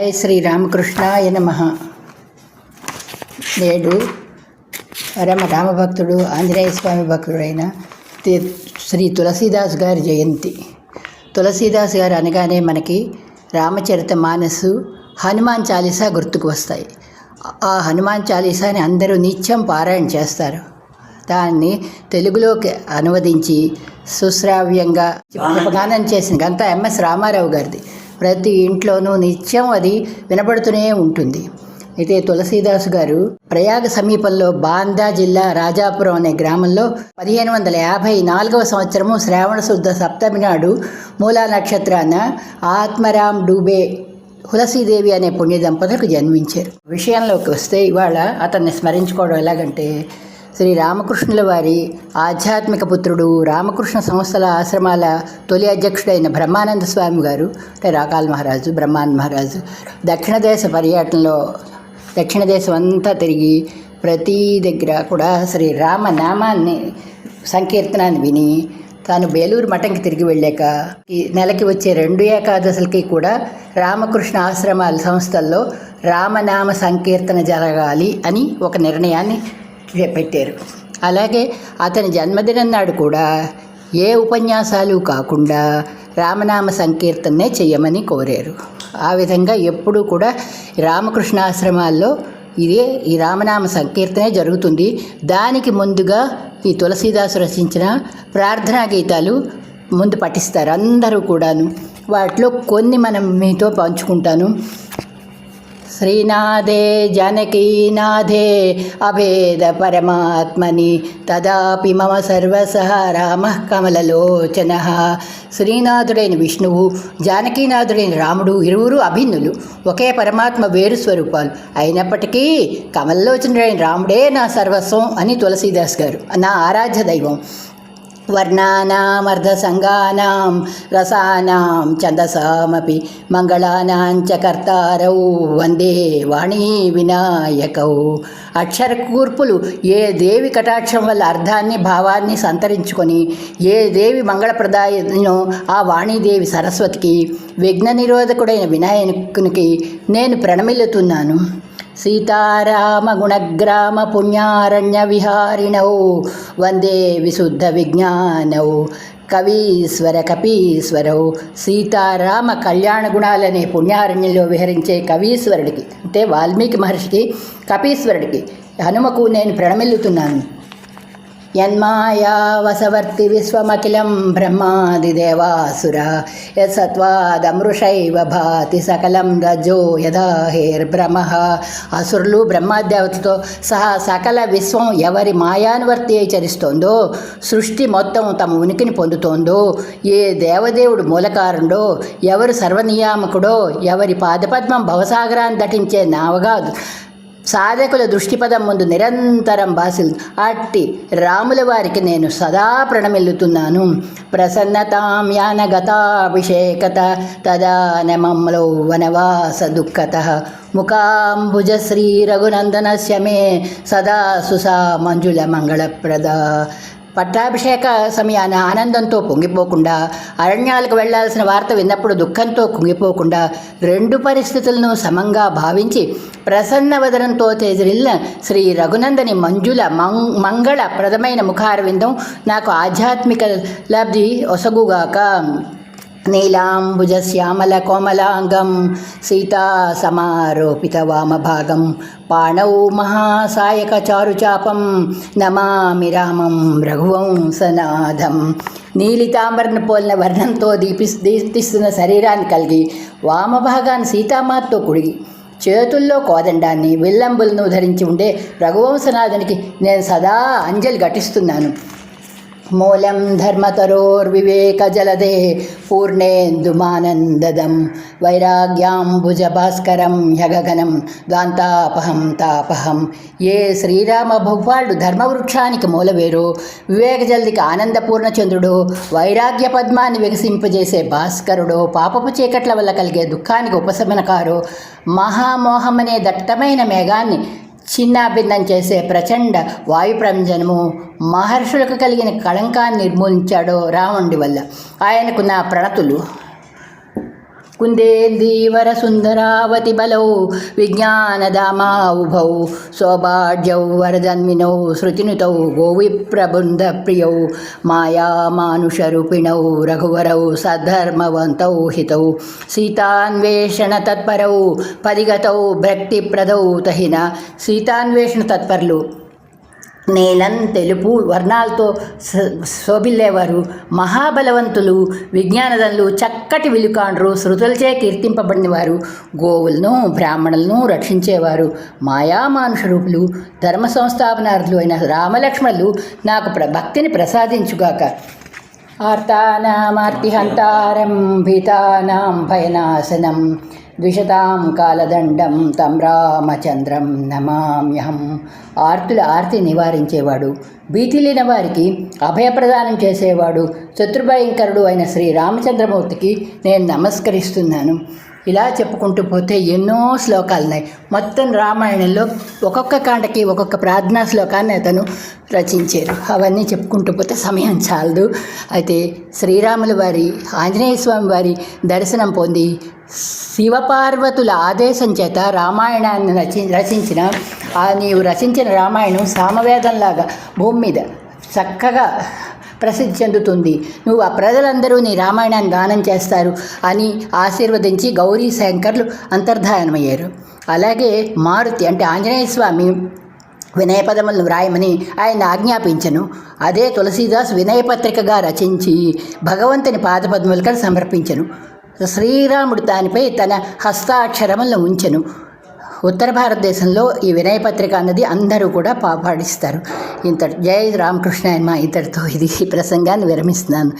జై శ్రీ రామకృష్ణాయ నమ. నేడు పరమ రామభక్తుడు ఆంజనేయ స్వామి భక్తుడైన శ్రీ తులసీదాస్ గారి జయంతి. తులసీదాస్ గారు అనగానే మనకి రామచరిత మానసు హనుమాన్ చాలీసా గుర్తుకు వస్తాయి. ఆ హనుమాన్ చాలీసాని అందరూ నిత్యం పారాయణ చేస్తారు. దాన్ని తెలుగులోకి అనువదించి సుశ్రావ్యంగా గానం చేసిన గంత ఎంఎస్ రామారావు గారిది. ప్రతి ఇంట్లోనూ నిత్యం అది వినబడుతూనే ఉంటుంది. అయితే తులసీదాస్ గారు ప్రయాగ సమీపంలో బాందా జిల్లా రాజాపురం అనే గ్రామంలో పదిహేను వందల యాభై నాలుగవ సంవత్సరము శ్రావణ శుద్ధ సప్తమి నాడు మూలా నక్షత్రాన ఆత్మరామ్ డూబే తులసీదేవి అనే పుణ్య దంపతులకు జన్మించారు. విషయంలోకి వస్తే ఇవాళ అతన్ని స్మరించుకోవడం ఎలాగంటే శ్రీ రామకృష్ణుల వారి ఆధ్యాత్మిక పుత్రుడు రామకృష్ణ సంస్థల ఆశ్రమాల తొలి అధ్యక్షుడైన బ్రహ్మానంద స్వామి గారు అంటే రాకాల మహారాజు బ్రహ్మానంద మహారాజు దక్షిణ దేశ పర్యటనలో దక్షిణ దేశం అంతా తిరిగి ప్రతి దగ్గర కూడా శ్రీ రామ నామాన్ని సంకీర్తనాన్ని విని తాను బేలూరు మఠంకి తిరిగి వెళ్ళాక ఈ నెలకి వచ్చే రెండు ఏకాదశులకి కూడా రామకృష్ణ ఆశ్రమాల సంస్థల్లో రామనామ సంకీర్తన జరగాలి అని ఒక నిర్ణయాన్ని పెట్టారు. అలాగే అతని జన్మదినం నాడు కూడా ఏ ఉపన్యాసాలు కాకుండా రామనామ సంకీర్తనే చేయమని కోరారు. ఆ విధంగా ఎప్పుడూ కూడా రామకృష్ణాశ్రమాల్లో ఇదే ఈ రామనామ సంకీర్తనే జరుగుతుంది. దానికి ముందుగా ఈ తులసీదాసు రచించిన ప్రార్థనా గీతాలు ముందు పఠిస్తారు. అందరూ కూడాను వాటిలో కొన్ని మనం మీతో పంచుకుంటాను. శ్రీనాథే జానకీనాథే అభేద పరమాత్మని తదాపి మమ సర్వసహ రామ కమలలోచన శ్రీనాథుడైన విష్ణువు జానకీనాథుడైన రాముడు ఇరువురు అభిన్నులు ఒకే పరమాత్మ వేరు స్వరూపాలు. అయినప్పటికీ కమలలోచనుడైన రాముడే నా సర్వస్వం అని తులసీదాస్ గారు నా ఆరాధ్య దైవం. వర్ణానామర్ధసంగానాం రసానాం ఛందసామపి మంగళానాంచ కర్తారౌ వందే వాణీ వినాయకౌ అక్షర కూర్పులు ఏ దేవి కటాక్షం వల్ల అర్థాన్ని భావాన్ని సంతరించుకొని ఏ దేవి మంగళప్రదాయనో ఆ వాణీదేవి సరస్వతికి విఘ్న నిరోధకుడైన వినాయకునికి నేను ప్రణమిల్లుతున్నాను. సీతారామ గుణగ్రామ పుణ్యారణ్య విహారిణౌ వందే విశుద్ధ విజ్ఞానౌ. కవీశ్వర కపీశ్వరౌ సీతారామ కళ్యాణ గుణాలనే పుణ్యారణ్యంలో విహరించే కవీశ్వరుడికి అంటే వాల్మీకి మహర్షికి కపీశ్వరుడికి హనుమకు నేను ప్రణమిల్లుతున్నాను. యన్మాయా వసవర్తి విశ్వమఖిలం బ్రహ్మాదిదేవాసుర యత్సత్వాదమృషైవ భాతి సకలం రజో యథా హేర్భ్రమ అసురులు బ్రహ్మాదేవతతో సహా సకల విశ్వం ఎవరి మాయానువర్తి అయి చరిస్తోందో సృష్టి మొత్తం తమ ఉనికిని పొందుతోందో ఏ దేవదేవుడు మూలకారుడో ఎవరు సర్వనియామకుడో ఎవరి పాదపద్మం భవసాగరాన్ని దటించే నావగా సాధకుల దృష్టిపదం ముందు నిరంతరం బాసిల్ అట్టి రాముల వారికి నేను సదా ప్రణమిల్లుతున్నాను. ప్రసన్నతాం యానగతాభిషేకత తదా నమమ్లో వనవాస దుఃఖత. ముఖాంబుజ శ్రీ రఘునందనస్య మే సదా సుసా మంజుల మంగళప్రద. పట్టాభిషేక సమయాన ఆనందంతో పొంగిపోకుండా అరణ్యాలకు వెళ్ళాల్సిన వార్త విన్నప్పుడు దుఃఖంతో కుంగిపోకుండా రెండు పరిస్థితులను సమంగా భావించి ప్రసన్న వదనంతో తేజరిల్లిన శ్రీ రఘునందని మంజుల మం మంగళ ప్రదమైన ముఖారవిందం నాకు ఆధ్యాత్మిక లబ్ధి ఒసగుగాక. నీలాంబుజ శ్యామల కోమలాంగం సీతా సమారోపిత వామభాగం పాణౌ మహాసాయక చారుచాపం నమామి రామం రఘువంశనాథం నీలితాంబరను పోలిన వర్ణంతో దీపి దీప్తిస్తున్న శరీరాన్ని కలిగి వామభాగాన్ని సీతామాతతో కుడిగి చేతుల్లో కోదండాన్ని విల్లంబులను ధరించి ఉండే రఘువంశనాథునికి నేను సదా అంజలి ఘటిస్తున్నాను. మూలం ధర్మతరోర్వివేకజలదే. పూర్ణేందుమానందదం. వైరాగ్యాంబుజ భాస్కరం యగగనం ద్వాంతాపహం తాపహం. ఏ శ్రీరామ భగవాడు ధర్మవృక్షానికి మూలవేరు? వివేకజలదికి ఆనందపూర్ణ చంద్రుడు వైరాగ్య పద్మాన్ని వికసింపజేసే భాస్కరుడు పాపపు చీకట్ల వల్ల కలిగే దుఃఖానికి ఉపశమనకారు. మహామోహమనే దట్టమైన మేఘాన్ని చిన్నాభిన్నం చేసే ప్రచండ వాయుప్రంజనము మహర్షులకు కలిగిన కళంకాన్ని నిర్మూలించాడో రావణుడి వల్ల. ఆయనకు నా ప్రణతులు కుందేందీవర సుందరావతి బలౌ విజ్ఞానదామా ఉభౌ సౌభాగ్యౌ వరదన్మినౌ శృతినుతౌ గోవిప్రబుంద ప్రియౌ మాయామానుషరూపిణౌ రఘువరౌ సద్ధర్మవంతౌ హితౌ సీతాన్వేషణ తత్పరౌ పదిగతౌ భక్తిప్రదౌ తహిన సీతాన్వేషణ తత్పరులు నీలం తెలుపు వర్ణాలతో శోభిల్లేవారు. మహాబలవంతులు విజ్ఞానదనులు చక్కటి విలుకాండ్రు శృతులచే కీర్తింపబడిన వారు గోవులను బ్రాహ్మణులను రక్షించేవారు. మాయామానుష రూపులు ధర్మ సంస్థాపనార్థులు అయిన రామలక్ష్మణులు నాకు ప్ర భక్తిని ప్రసాదించుగాక. ఆర్తానామార్తిహంతారం భీతానాం భయనాశనం ద్విషతాం కాలదండం తం రామచంద్రం నమామ్యహం ఆర్తుల ఆర్తి నివారించేవాడు భీతి లేని వారికి అభయప్రదానం చేసేవాడు శత్రుభయంకరుడు అయిన శ్రీ రామచంద్రమూర్తికి నేను నమస్కరిస్తున్నాను. ఇలా చెప్పుకుంటూ పోతే ఎన్నో శ్లోకాలు ఉన్నాయి మొత్తం రామాయణంలో ఒక్కొక్క కాండకి ఒక్కొక్క ప్రార్థనా శ్లోకాన్ని అతను రచించారు. అవన్నీ చెప్పుకుంటూ పోతే సమయం చాలదు. అయితే శ్రీరాముల వారి ఆంజనేయ స్వామి వారి దర్శనం పొంది శివపార్వతుల ఆదేశం చేత రామాయణాన్ని రచి రచించిన ఆ నీవు రచించిన రామాయణం సామవేదంలాగా భూమి మీద చక్కగా ప్రసిద్ధి చెందుతుంది. నువ్వు ఆ ప్రజలందరూ నీ రామాయణాన్ని గానం చేస్తారు అని ఆశీర్వదించి గౌరీ శంకర్లు అంతర్ధానమయ్యారు. అలాగే మారుతి అంటే ఆంజనేయ స్వామి వినయ పదములను వ్రాయమని ఆయన ఆజ్ఞాపించను. అదే తులసీదాస్ వినయపత్రికగా రచించి భగవంతుని పాదపద్మములకు సమర్పించను. శ్రీరాముడు దానిపై తన హస్తాక్షరములను ఉంచెను. ఉత్తర భారతదేశంలో ఈ వినయ పత్రిక అన్నది అందరూ కూడా పాటిస్తారు. ఇంత జై రామకృష్ణ ఇంతటితో ఇది ఈ ప్రసంగాన్ని విరమిస్తున్నాను.